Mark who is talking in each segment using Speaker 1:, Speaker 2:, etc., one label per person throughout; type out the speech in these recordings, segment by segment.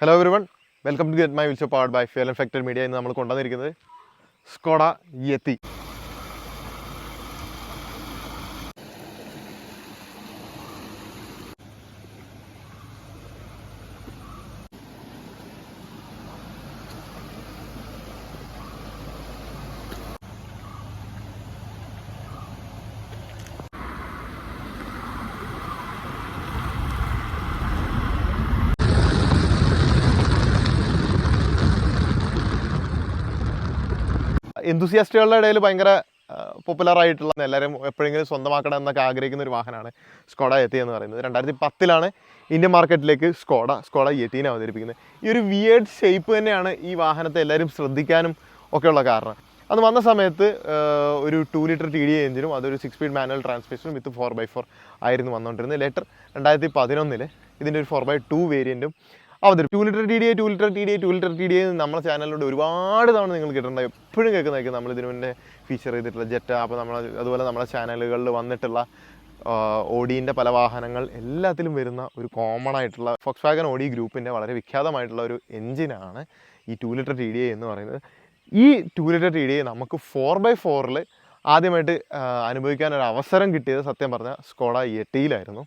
Speaker 1: Hello everyone welcome to get my wheels powered by fuel factor media ഇന്ന് നമ്മൾ കൊണ്ടുവന്നിരിക്കുന്നത് Skoda യത്തി എന്തുസിയാസ്റ്റുകളുടെ ഇടയിൽ ഭയങ്കര പോപ്പുലർ ആയിട്ടുള്ള എല്ലാവരും എപ്പോഴെങ്കിലും സ്വന്തമാക്കണം എന്നൊക്കെ ആഗ്രഹിക്കുന്ന ഒരു വാഹനമാണ് സ്കോഡ എത്തി എന്ന് പറയുന്നത്. രണ്ടായിരത്തി പത്തിലാണ് ഇന്ത്യൻ മാർക്കറ്റിലേക്ക് സ്കോഡ സ്കോഡ യത്തീനെ അവതരിപ്പിക്കുന്നത്. ഈ ഒരു വിയേഡ് ഷേപ്പ് തന്നെയാണ് ഈ വാഹനത്തെ എല്ലാവരും ശ്രദ്ധിക്കാനും ഒക്കെയുള്ള കാരണം. അത് വന്ന സമയത്ത് ഒരു ടു ലിറ്റർ ടി ഡി എഞ്ചിനും അതൊരു സിക്സ് സ്പീഡ് മാനുവൽ ട്രാൻസ്മിഷനും വിത്ത് ഫോർ ബൈ ഫോർ ആയിരുന്നു വന്നുകൊണ്ടിരുന്നത് ലേറ്റർ രണ്ടായിരത്തി പതിനൊന്നിൽ ഇതിന്റെ ഒരു ഫോർ ബൈ ടു വേരിയന്റും അവതരിപ്പിച്ചു two litre T D two litre T D two litre T D നമ്മുടെ ചാനലിലൂടെ ഒരുപാട് തവണ നിങ്ങൾ കേട്ടിട്ടുണ്ട്. എപ്പോഴും കേൾക്കുന്നതായിരിക്കും നമ്മൾ ഇതിനു മുന്നേ ഫീച്ചർ ചെയ്തിട്ടുള്ള ജെറ്റ അപ്പോൾ നമ്മൾ അതുപോലെ നമ്മുടെ ചാനലുകളിൽ വന്നിട്ടുള്ള ഓഡീന്റെ പല വാഹനങ്ങൾ എല്ലാത്തിലും വരുന്ന ഒരു കോമൺ ആയിട്ടുള്ള ഫോക്സ് വാഗൻ ഓഡി ഗ്രൂപ്പിന്റെ വളരെ വിഖ്യാതമായിട്ടുള്ള ഒരു എഞ്ചിനാണ് ഈ ടു ലിറ്റർ ടി ഡി എന്ന് പറയുന്നത്. ഈ ടു ലിറ്റർ ടി ഡി നമുക്ക് ഫോർ ബൈ ഫോറിൽ ആദ്യമായിട്ട് അനുഭവിക്കാൻ ഒരു അവസരം കിട്ടിയത് സത്യം പറഞ്ഞാൽ സ്കോഡ എട്ടിയിലായിരുന്നു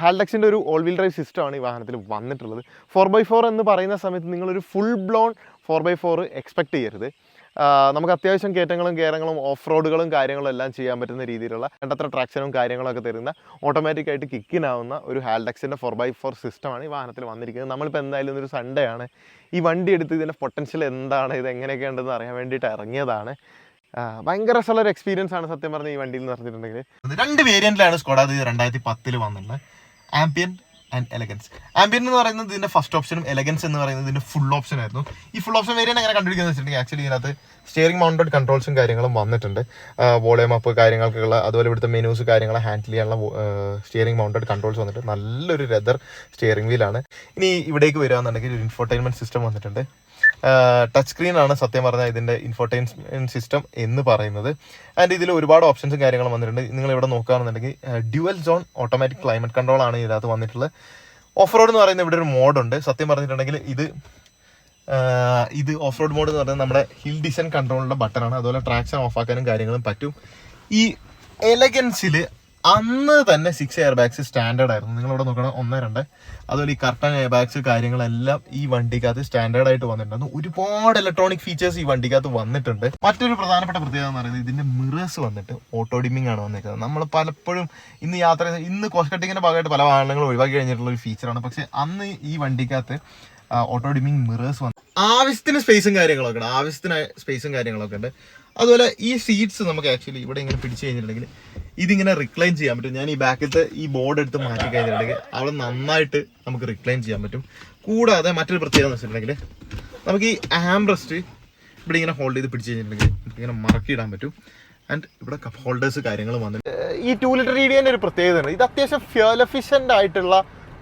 Speaker 1: ഹാൽഡക്സിന്റെ ഒരു ഓൾ വീൽ ഡ്രൈവ് സിസ്റ്റമാണ് ഈ വാഹനത്തിൽ വന്നിട്ടുള്ളത്. ഫോർ ബൈ ഫോർ എന്ന് പറയുന്ന സമയത്ത് നിങ്ങളൊരു full blown four by four expect ചെയ്യരുത് നമുക്ക് അത്യാവശ്യം കയറ്റങ്ങളും കയറങ്ങളും ഓഫ് റോഡുകളും കാര്യങ്ങളും എല്ലാം ചെയ്യാൻ പറ്റുന്ന രീതിയിലുള്ള വേണ്ടത്ര ട്രാക്ഷനും കാര്യങ്ങളൊക്കെ തരുന്ന ഓട്ടോമാറ്റിക് ആയിട്ട് കിക്കിനാവുന്ന ഒരു ഹാൽഡക്സിന്റെ ഫോർ ബൈ ഫോർ സിസ്റ്റമാണ് ഈ വാഹനത്തിൽ വന്നിരിക്കുന്നത്. നമ്മളിപ്പോൾ എന്തായാലും ഒരു സൺഡേ ആണ്. ഈ വണ്ടി എടുത്ത് ഇതിന്റെ പൊട്ടൻഷ്യൽ എന്താണ്? ഇത് എങ്ങനെയൊക്കെ ഉണ്ടെന്ന് അറിയാൻ വേണ്ടിയിട്ട് ഇറങ്ങിയതാണ്. ഭയങ്കര രസമുള്ള എക്സ്പീരിയൻസ് ആണ് സത്യം പറഞ്ഞ ഈ വണ്ടിയിൽ നിന്ന് പറഞ്ഞിട്ടുണ്ടെങ്കിൽ രണ്ട് വേരിയന്റിലാണ് സ്കോഡ് അത് രണ്ടായിരത്തി പത്തിൽ വന്നിട്ടുള്ളത് ആംപിയൻ ആൻഡ് എലഗൻസ് ആംബിയൻ എന്ന് പറയുന്നത് ഇതിന്റെ ഫസ്റ്റ് ഓപ്ഷനും എലഗൻസ് എന്ന് പറയുന്നത് ഇതിന്റെ ഫുൾ ഓപ്ഷൻ ആയിരുന്നു. ഈ ഫുൾ ഓപ്ഷൻ വേരിയന്റ് എങ്ങനെ കണ്ടുപിടിക്കുന്നത് വെച്ചിട്ടുണ്ടെങ്കിൽ ആക്ച്വലി ഇതിനകത്ത് സ്റ്റിയറിംഗ് മൗണ്ടഡ് കൺട്രോൾസും കാര്യങ്ങളും വന്നിട്ടുണ്ട്. വോളിയം അപ്പ് കാര്യങ്ങൾക്കുള്ള അതുപോലെ ഇവിടുത്തെ മെനൂസ് കാര്യങ്ങൾ ഹാൻഡിൽ ചെയ്യാനുള്ള സ്റ്റിയറിംഗ് മൗണ്ടഡ് കൺട്രോൾസ് വന്നിട്ട് നല്ലൊരു ലെതർ സ്റ്റിയറിംഗ് വീലാണ് ഇനി ഇവിടേക്ക് വരികയാണെന്നുണ്ടെങ്കിൽ ഒരു ഇൻഫോർടൈൻമെന്റ് സിസ്റ്റം വന്നിട്ടുണ്ട്. ടച്ച് സ്ക്രീനാണ് സത്യം പറഞ്ഞാൽ ഇതിന്റെ ഇൻഫോർടൈൻമെന്റ് സിസ്റ്റം എന്ന് പറയുന്നത്. ആൻഡ് ഇതിൽ ഒരുപാട് ഓപ്ഷൻസും കാര്യങ്ങളും വന്നിട്ടുണ്ട്. നിങ്ങൾ ഇവിടെ നോക്കുകയാണെന്നുണ്ടെങ്കിൽ dual zone automatic climate control ആണ് ഇതിനകത്ത് വന്നിട്ടുള്ളത് ഓഫ് റോഡ് എന്ന് പറയുന്ന ഇവിടെ ഒരു മോഡുണ്ട് സത്യം പറഞ്ഞിട്ടുണ്ടെങ്കിൽ ഇത് ഇത് ഓഫ് റോഡ് മോഡ് എന്ന് പറയുന്നത് നമ്മുടെ ഹിൽ ഡിസൈൻ കൺട്രോളിന്റെ ബട്ടണാണ് അതുപോലെ ട്രാക്ഷൻ ഓഫ് ആക്കാനും കാര്യങ്ങളും പറ്റും. ഈ എലഗൻസിൽ അന്ന് തന്നെ സിക്സ് എയർ ബാഗ്സ് സ്റ്റാൻഡേർഡ് ആയിരുന്നു. നിങ്ങളിവിടെ നോക്കണം ഒന്ന് രണ്ട്. അതുപോലെ ഈ കർട്ടൺ എയർ ബാഗ്സ് കാര്യങ്ങളെല്ലാം ഈ വണ്ടിക്കകത്ത് സ്റ്റാൻഡേർഡ് ആയിട്ട് വന്നിട്ടുണ്ട് ഒരുപാട് ഇലക്ട്രോണിക് ഫീച്ചേഴ്സ് ഈ വണ്ടിക്കകത്ത് വന്നിട്ടുണ്ട്. മറ്റൊരു പ്രധാനപ്പെട്ട പ്രത്യേകത എന്ന് പറയുന്നത് ഇതിന്റെ മിറേഴ്സ് വന്നിട്ട് ഓട്ടോ ഡിമ്മിംഗ് ആണ് വന്നിരിക്കുന്നത്. നമ്മൾ പലപ്പോഴും ഇന്ന് യാത്ര ഇന്ന് കോസ്റ്റ് കട്ടിങ്ങിന്റെ ഭാഗമായിട്ട് പല വാഹനങ്ങളും ഒഴിവാക്കി കഴിഞ്ഞിട്ടുള്ള ഒരു ഫീച്ചറാണ് പക്ഷെ അന്ന് ഈ വണ്ടിക്കകത്ത് ഓട്ടോ ഡിമ്മിങ് മിറേഴ്സ് വന്നു ആവശ്യത്തിന് സ്പേസും കാര്യങ്ങളൊക്കെ ഉണ്ട്. ആവശ്യത്തിന് സ്പേസും കാര്യങ്ങളൊക്കെ ഉണ്ട്. അതുപോലെ ഈ സീറ്റ്സ് നമുക്ക് ആക്ച്വലി ഇവിടെ ഇങ്ങനെ പിടിച്ചു കഴിഞ്ഞിട്ടുണ്ടെങ്കിൽ ഇതിങ്ങനെ റിക്ലൈൻ ചെയ്യാൻ പറ്റും. ഞാൻ ഈ ബാക്കിലത്തെ ഈ ബോർഡ് എടുത്ത് മാറ്റി കഴിഞ്ഞിട്ടുണ്ടെങ്കിൽ അവിടെ നന്നായിട്ട് നമുക്ക് റിക്ലൈൻ ചെയ്യാൻ പറ്റും. കൂടാതെ മറ്റൊരു പ്രത്യേകത എന്ന് വെച്ചിട്ടുണ്ടെങ്കിൽ നമുക്ക് ഈ ആംബ്രസ്റ്റ് ഇവിടെ ഇങ്ങനെ ഹോൾഡ് ചെയ്ത് പിടിച്ച് കഴിഞ്ഞിട്ടുണ്ടെങ്കിൽ ഇങ്ങനെ മറക്കിയിടാൻ പറ്റും. ആൻഡ് ഇവിടെ കപ്പ് ഹോൾഡേഴ്സ് കാര്യങ്ങളും വന്നിട്ട് ഈ ടൂ ലിറ്റർ ഇഡിയന്റെ ഒരു പ്രത്യേകതയാണ് ഇത് അത്യാവശ്യം ഫ്യൂൽ എഫിഷ്യന്റ് ആയിട്ടുള്ള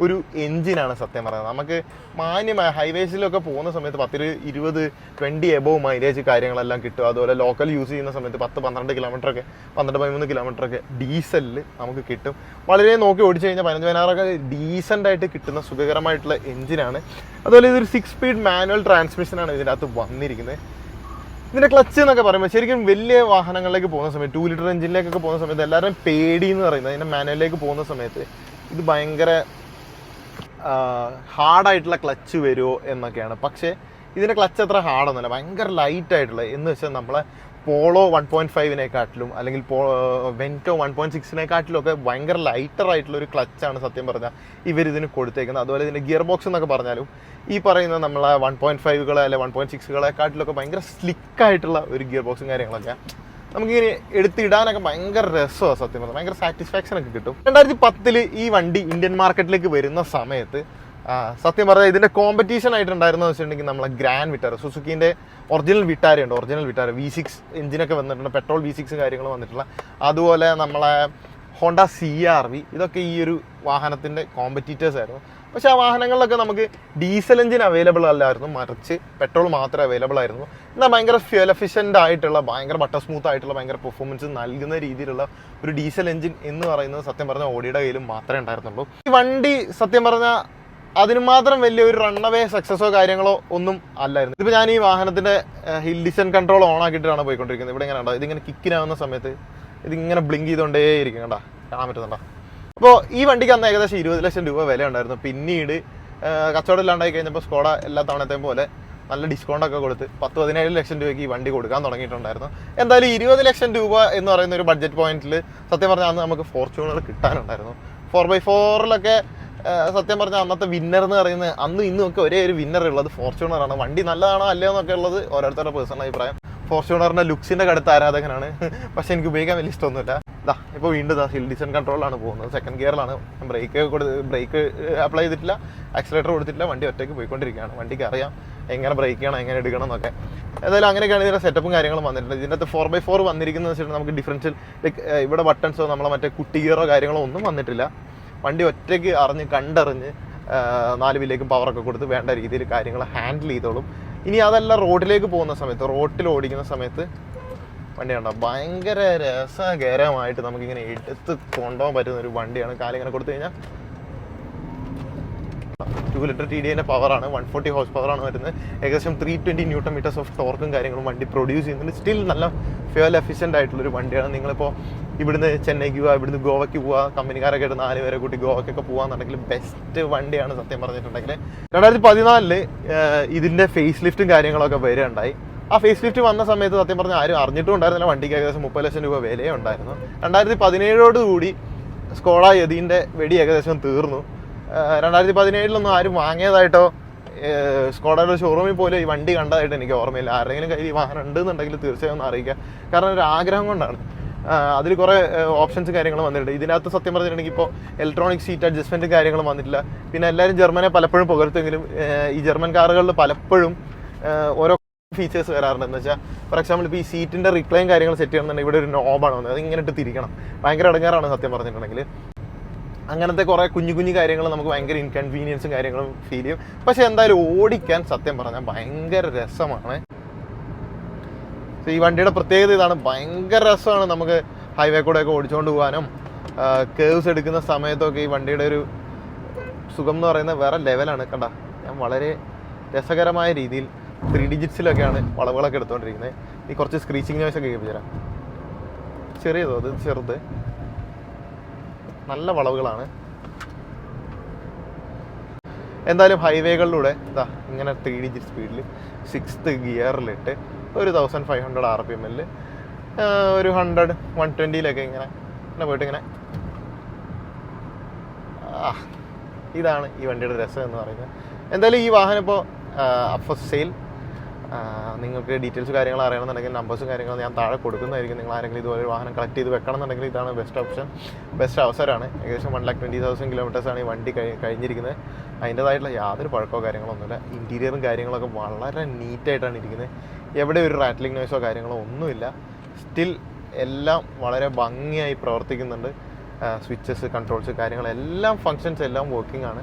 Speaker 1: ഒരു എഞ്ചിനാണ് സത്യം പറയുന്നത് നമുക്ക് മാന്യമായ ഹൈവേസിലൊക്കെ പോകുന്ന സമയത്ത് പത്തിരു ഇരുപത് ട്വന്റി എബോവ് മൈലേജ് കാര്യങ്ങളെല്ലാം കിട്ടും. അതുപോലെ ലോക്കൽ യൂസ് ചെയ്യുന്ന സമയത്ത് പത്ത് പന്ത്രണ്ട് കിലോമീറ്ററൊക്കെ പന്ത്രണ്ട് പതിമൂന്ന് കിലോമീറ്ററൊക്കെ ഡീസലിൽ നമുക്ക് കിട്ടും. വളരെ നോക്കി ഓടിച്ചു കഴിഞ്ഞാൽ പതിനഞ്ച് പതിനാറൊക്കെ ഡീസന്റായിട്ട് കിട്ടുന്ന സുഖകരമായിട്ടുള്ള എഞ്ചിനാണ്. അതുപോലെ ഇതൊരു സിക്സ് സ്പീഡ് മാനുവൽ ട്രാൻസ്മിഷനാണ് ഇതിനകത്ത് വന്നിരിക്കുന്നത് ഇതിന്റെ ക്ലച്ച് എന്നൊക്കെ പറയുമ്പോൾ ശരിക്കും വലിയ വാഹനങ്ങളിലേക്ക് പോകുന്ന സമയത്ത് ടു ലിറ്റർ എഞ്ചിനിലേക്കൊക്കെ പോകുന്ന സമയത്ത് എല്ലാവരും പേടി എന്ന് പറയുന്നത് അതിന്റെ മാനുവലിലേക്ക് പോകുന്ന സമയത്ത് ഇത് ഭയങ്കര ഹാർഡായിട്ടുള്ള ക്ലച്ച് വരുമോ എന്നൊക്കെയാണ്. പക്ഷേ ഇതിന്റെ ക്ലച്ച് അത്ര ഹാർഡൊന്നുമല്ല. ഭയങ്കര ലൈറ്റ് ആയിട്ടുള്ള എന്ന് വെച്ചാൽ നമ്മളെ പോളോ വൺ പോയിന്റ് ഫൈവിനെക്കാട്ടിലും അല്ലെങ്കിൽ പോ വെന്റോ വൺ പോയിന്റ് സിക്സിനെക്കാട്ടിലും ഒക്കെ ഭയങ്കര ലൈറ്റർ ആയിട്ടുള്ള ഒരു ക്ലച്ചാണ് സത്യം പറഞ്ഞാൽ ഇവരിതിന് കൊടുത്തേക്കുന്നത്. അതുപോലെ ഇതിന്റെ ഗിയർ ബോക്സ് എന്നൊക്കെ പറഞ്ഞാലും ഈ പറയുന്ന നമ്മളെ വൺ പോയിന്റ് ഫൈവുകളെ അല്ലെ വൺ പോയിന്റ് സിക്സുകളെക്കാട്ടിലൊക്കെ ഭയങ്കര സ്ലിക്കായിട്ടുള്ള ഒരു ഗിയർ ബോക്സും കാര്യങ്ങളൊക്കെ നമുക്കിങ്ങനെ എടുത്തിടാനൊക്കെ ഭയങ്കര രസമാണ് സത്യം പറഞ്ഞാൽ ഭയങ്കര സാറ്റിസ്ഫാക്ഷൻ ഒക്കെ കിട്ടും. രണ്ടായിരത്തി പത്തിൽ ഈ വണ്ടി ഇന്ത്യൻ മാർക്കറ്റിലേക്ക് വരുന്ന സമയത്ത് സത്യം പറഞ്ഞാൽ ഇതിന്റെ കോമ്പറ്റീഷൻ ആയിട്ടുണ്ടായിരുന്നത് വെച്ചിട്ടുണ്ടെങ്കിൽ നമ്മളെ ഗ്രാൻഡ് വിറ്റാർ സുസുക്കിന്റെ ഒറിജിനൽ വിട്ടാരുണ്ട് ഒറിജിനൽ വിറ്റാര വി സിക്സ് എഞ്ചിനൊക്കെ വന്നിട്ടുണ്ട് പെട്രോൾ വി സിക്സ് കാര്യങ്ങൾ വന്നിട്ടുള്ള. അതുപോലെ നമ്മളെ ഹോണ്ട സി ആർ വി ഇതൊക്കെ ഈ ഒരു വാഹനത്തിന്റെ കോമ്പറ്റീറ്റേഴ്സ് ആയിരുന്നു. പക്ഷെ ആ വാഹനങ്ങളിലൊക്കെ നമുക്ക് ഡീസൽ എഞ്ചിൻ അവൈലബിൾ അല്ലായിരുന്നു. മറിച്ച് പെട്രോൾ മാത്രമേ അവൈലബിൾ ആയിരുന്നു. എന്നാൽ ഭയങ്കര ഫ്യൂൽ എഫിഷ്യന്റ് ആയിട്ടുള്ള ഭയങ്കര ബട്ടർ സ്മൂത്ത് ആയിട്ടുള്ള ഭയങ്കര പെർഫോമൻസ് നൽകുന്ന രീതിയിലുള്ള ഒരു ഡീസൽ എഞ്ചിൻ എന്ന് പറയുന്നത് സത്യം പറഞ്ഞാൽ ഓടിയുടെ കയ്യിലും മാത്രമേ ഉണ്ടായിരുന്നുള്ളൂ. ഈ വണ്ടി സത്യം പറഞ്ഞാൽ അതിന് മാത്രം വലിയ ഒരു റണ്ണവേ സക്സസോ കാര്യങ്ങളോ ഒന്നും അല്ലായിരുന്നു. ഇതിപ്പോൾ ഞാൻ ഈ വാഹനത്തിന്റെ ഹിൽ ഡിസൻ കൺട്രോൾ ഓൺ ആക്കിയിട്ടാണ് പോയിക്കൊണ്ടിരിക്കുന്നത്. ഇവിടെ ഇങ്ങനെ ഉണ്ടോ ഇതിങ്ങനെ കിക്കിനാവുന്ന സമയത്ത് ഇതിങ്ങനെ ബ്ലിങ്ക് ചെയ്തുകൊണ്ടേയിരിക്കും കണ്ടാ? കാണാൻ പറ്റുന്നുണ്ടോ അപ്പോൾ ഈ വണ്ടിക്ക് അന്ന് ഏകദേശം ഇരുപത് ലക്ഷം രൂപ വില ഉണ്ടായിരുന്നു പിന്നീട് കച്ചവടം ഇല്ലാണ്ടായി കഴിഞ്ഞപ്പോൾ സ്കോഡ എല്ലാ തവണത്തെയും പോലെ നല്ല ഡിസ്കൗണ്ട് ഒക്കെ കൊടുത്ത് പത്ത് പതിനേഴ് ലക്ഷം രൂപയ്ക്ക് ഈ വണ്ടി കൊടുക്കാൻ തുടങ്ങിയിട്ടുണ്ടായിരുന്നു. എന്തായാലും ഇരുപത് ലക്ഷം രൂപ എന്ന് പറയുന്ന ഒരു ബഡ്ജറ്റ് പോയിന്റിൽ സത്യം പറഞ്ഞാൽ അന്ന് നമുക്ക് ഫോർച്യൂണർ കിട്ടാനുണ്ടായിരുന്നു. ഫോർ ബൈ ഫോറിലൊക്കെ സത്യം പറഞ്ഞാൽ അന്നത്തെ വിന്നർ എന്ന് പറയുന്നത് അന്ന് ഇന്നും ഒക്കെ ഒരേ ഒരു വിന്നർ ഉള്ളത് ഫോർച്യൂണറാണ് വണ്ടി നല്ലതാണോ അല്ലയോ എന്നൊക്കെ ഉള്ളത് ഓരോരുത്തരുടെ പേഴ്സണൽ അഭിപ്രായം. ഫോർച്യൂണറിന്റെ ലുക്സിന്റെ കടുത്ത ആരാധകനാണ്. പക്ഷേ എനിക്ക് ഉപയോഗിക്കാൻ വലിയ ഇഷ്ടമൊന്നുമില്ല. ഇതാ ഇപ്പോൾ വീണ്ടും ദാ ഹിൽ ഡിസൈൻ കൺട്രോളിലാണ് പോകുന്നത്. സെക്കൻഡ് ഗിയറിലാണ് ബ്രേക്ക് കൊടുത്ത് ബ്രേക്ക് അപ്ലൈ ചെയ്തിട്ടില്ല ആക്സിലേറ്റർ കൊടുത്തിട്ടില്ല വണ്ടി ഒറ്റയ്ക്ക് പോയിക്കൊണ്ടിരിക്കുകയാണ്. വണ്ടിക്ക് അറിയാം എങ്ങനെ ബ്രേക്ക് ചെയ്യണം എങ്ങനെ എടുക്കണം എന്നൊക്കെ ഏതായാലും അങ്ങനെയൊക്കെയാണ് ഇതിന്റെ സെറ്റപ്പും കാര്യങ്ങളും വന്നിട്ടുണ്ട് ഇതിന്റെ ഫോർ ബൈ ഫോർ വന്നിരിക്കുന്നത് നമുക്ക് ഡിഫറൻഷ്യൽ ലൈക്ക് ഇവിടെ ബട്ടൺസോ നമ്മളെ മറ്റേ കുട്ടി ഗിയറോ കാര്യങ്ങളോ ഒന്നും വന്നിട്ടില്ല. വണ്ടി ഒറ്റയ്ക്ക് അറിഞ്ഞ് കണ്ടറിഞ്ഞ് നാല് വില്ലേക്കും പവറൊക്കെ കൊടുത്ത് വേണ്ട രീതിയിൽ കാര്യങ്ങൾ ഹാൻഡിൽ ചെയ്തോളും. ഇനി അതല്ല റോഡിലേക്ക് പോകുന്ന സമയത്ത് റോഡിൽ ഓടിക്കുന്ന സമയത്ത് വണ്ടി കണ്ടോ ഭയങ്കര രസകരമായിട്ട് നമുക്കിങ്ങനെ എടുത്ത് കൊണ്ടുപോകാൻ പറ്റുന്ന ഒരു വണ്ടിയാണ്. കാലിങ്ങനെ കൊടുത്തു കഴിഞ്ഞാൽ ടു ലിറ്റർ ടി ഡി എന്റെ പവറാണ് വൺ ഫോർട്ടി ഹോഴ്സ് പവറാണ് വരുന്നത്. ഏകദേശം three twenty newton metres of ടോർക്കും കാര്യങ്ങളും വണ്ടി പ്രൊഡ്യൂസ് ചെയ്യുന്നുണ്ട്. സ്റ്റിൽ നല്ല ഫ്യൂൽ എഫിഷ്യന്റ് ആയിട്ടുള്ളൊരു വണ്ടിയാണ്. നിങ്ങളിപ്പോൾ ഇവിടുന്ന് ചെന്നൈക്ക് പോവുക ഇവിടുന്ന് ഗോവയ്ക്ക് പോവുക കമ്പനിക്കാരൊക്കെ ആയിട്ട് നാല് പേരെ കൂട്ടി ഗോവയ്ക്കൊക്കെ പോകാന്നുണ്ടെങ്കിൽ ബെസ്റ്റ് വണ്ടിയാണ് സത്യം പറഞ്ഞിട്ടുണ്ടെങ്കിൽ രണ്ടായിരത്തി പതിനാലിൽ ഇതിന്റെ ഫേസ് ലിഫ്റ്റും കാര്യങ്ങളൊക്കെ വരികയുണ്ടായി. ആ ഫേസ് ലിഫ്റ്റ് വന്ന സമയത്ത് സത്യം പറഞ്ഞാൽ ആരും അറിഞ്ഞിട്ടും ഉണ്ടായിരുന്നില്ല വണ്ടിക്ക് ഏകദേശം മുപ്പത് ലക്ഷം രൂപ വിലയേ ഉണ്ടായിരുന്നു രണ്ടായിരത്തി പതിനേഴോട് കൂടി സ്കോള യതീന്റെ വെടി ഏകദേശം തീർന്നു. രണ്ടായിരത്തി പതിനേഴിലൊന്നും ആരും വാങ്ങിയതായിട്ടോ സ്കോഡയുടെ ഷോറൂമിൽ പോലും ഈ വണ്ടി കണ്ടതായിട്ട് എനിക്ക് ഓർമ്മയില്ല. ആരെങ്കിലും കയ്യിൽ വാഹനം ഉണ്ടെന്നുണ്ടെങ്കിൽ തീർച്ചയായും ഒന്ന് അറിയിക്കുക കാരണം ഒരു ആഗ്രഹം കൊണ്ടാണ്. അതിൽ കുറേ ഓപ്ഷൻസ് കാര്യങ്ങളും വന്നിട്ടുണ്ട്. ഇതിനകത്ത് സത്യം പറഞ്ഞിട്ടുണ്ടെങ്കിൽ ഇപ്പോൾ ഇലക്ട്രോണിക് സീറ്റ് അഡ്ജസ്റ്റ്മെന്റും കാര്യങ്ങളും വന്നിട്ടില്ല. പിന്നെ എല്ലാവരും ജർമ്മനെ പലപ്പോഴും പുകഴ്ത്തെങ്കിലും ഈ ജർമ്മൻ കാറുകളിൽ പലപ്പോഴും ഓരോ ഫീച്ചേഴ്സ് വരാറുണ്ട്. എന്ന് വെച്ചാൽ ഫോർ എക്സാമ്പിൾ ഇപ്പോൾ ഈ സീറ്റിന്റെ റിക്ലൈൻ കാര്യങ്ങൾ സെറ്റ് ചെയ്യണമെന്നുണ്ടെങ്കിൽ ഇവിടെ ഒരു നോബാണ് വന്നത്. അത് ഇങ്ങനെ ഇട്ട് തിരിക്കണം. ഭയങ്കര അടങ്ങാറാണ് സത്യം പറഞ്ഞിട്ടുണ്ടെങ്കിൽ. അങ്ങനത്തെ കുറേ കുഞ്ഞു കുഞ്ഞു കാര്യങ്ങൾ നമുക്ക് ഭയങ്കര ഇൻകൺവീനിയൻസും കാര്യങ്ങളും ഫീൽ ചെയ്യും. പക്ഷെ എന്തായാലും ഓടിക്കാൻ സത്യം പറഞ്ഞാൽ ഭയങ്കര രസമാണ്. ഈ വണ്ടിയുടെ പ്രത്യേകത ഇതാണ്. ഭയങ്കര രസമാണ് നമുക്ക് ഹൈവേ കൂടെ ഒക്കെ ഓടിച്ചുകൊണ്ട് പോകാനും. കേവ്സ് എടുക്കുന്ന സമയത്തൊക്കെ ഈ വണ്ടിയുടെ ഒരു സുഖം എന്ന് പറയുന്നത് വേറെ ലെവലാണ് കണ്ട ഞാൻ വളരെ രസകരമായ രീതിയിൽ ത്രീ ഡിജിറ്റ്സിലൊക്കെയാണ് വളവുകളൊക്കെ എടുത്തുകൊണ്ടിരിക്കുന്നത് ഈ കുറച്ച് സ്ക്രീച്ചിങ് നോയ്സ് ഒക്കെ കേൾപ്പിച്ചു തരാം. ചെറിയതോ? അത് ചെറുത്. നല്ല വളവുകളാണ്. എന്തായാലും ഹൈവേകളിലൂടെ ഇതാ ഇങ്ങനെ ത്രീ ഡിജിറ്റ് സ്പീഡിൽ സിക്സ്ത് ഗിയറിലിട്ട് ഒരു thousand five hundred R P എമ്മിൽ ഒരു ഹൺഡ്രഡ് വൺ ട്വന്റിയിലൊക്കെ ഇങ്ങനെ ഇങ്ങനെ പോയിട്ട് ഇങ്ങനെ ഇതാണ് ഈ വണ്ടിയുടെ രസം എന്ന് പറയുന്നത്. എന്തായാലും ഈ വാഹനം ഇപ്പോൾ ഫസ്റ്റ് സെയിൽ നിങ്ങൾക്ക് ഡീറ്റെയിൽസ് കാര്യങ്ങൾ അറിയണമെന്നുണ്ടെങ്കിൽ നമ്പേഴ്സും കാര്യങ്ങളും ഞാൻ താഴെ കൊടുക്കുന്നതായിരിക്കും. നിങ്ങൾ ആരെങ്കിലും ഇതുപോലെ ഒരു വാഹനം കളക്ട് ചെയ്ത് വെക്കണമെന്നുണ്ടെങ്കിൽ ഇതാണ് ബെസ്റ്റ് ഓപ്ഷൻ ബെസ്റ്റ് അവസരമാണ്. ഏകദേശം വൺ ലാക്ക് ട്വന്റി തൗസൻഡ് കിലോമീറ്റേഴ്സാണ് ഈ വണ്ടി കഴി കഴിഞ്ഞിരിക്കുന്നത്. അതിന്റേതായിട്ടുള്ള യാതൊരു പഴക്കമോ കാര്യങ്ങളൊന്നുമില്ല ഇന്റീരിയറും കാര്യങ്ങളൊക്കെ വളരെ നീറ്റായിട്ടാണ് ഇരിക്കുന്നത്. എവിടെ ഒരു റാറ്റ്ലിംഗ് നോയ്സോ കാര്യങ്ങളോ ഒന്നുമില്ല. സ്റ്റിൽ എല്ലാം വളരെ ഭംഗിയായി പ്രവർത്തിക്കുന്നുണ്ട്. സ്വിച്ചസ് കൺട്രോൾസ് കാര്യങ്ങളെല്ലാം ഫങ്ഷൻസ് എല്ലാം വർക്കിംഗ് ആണ്.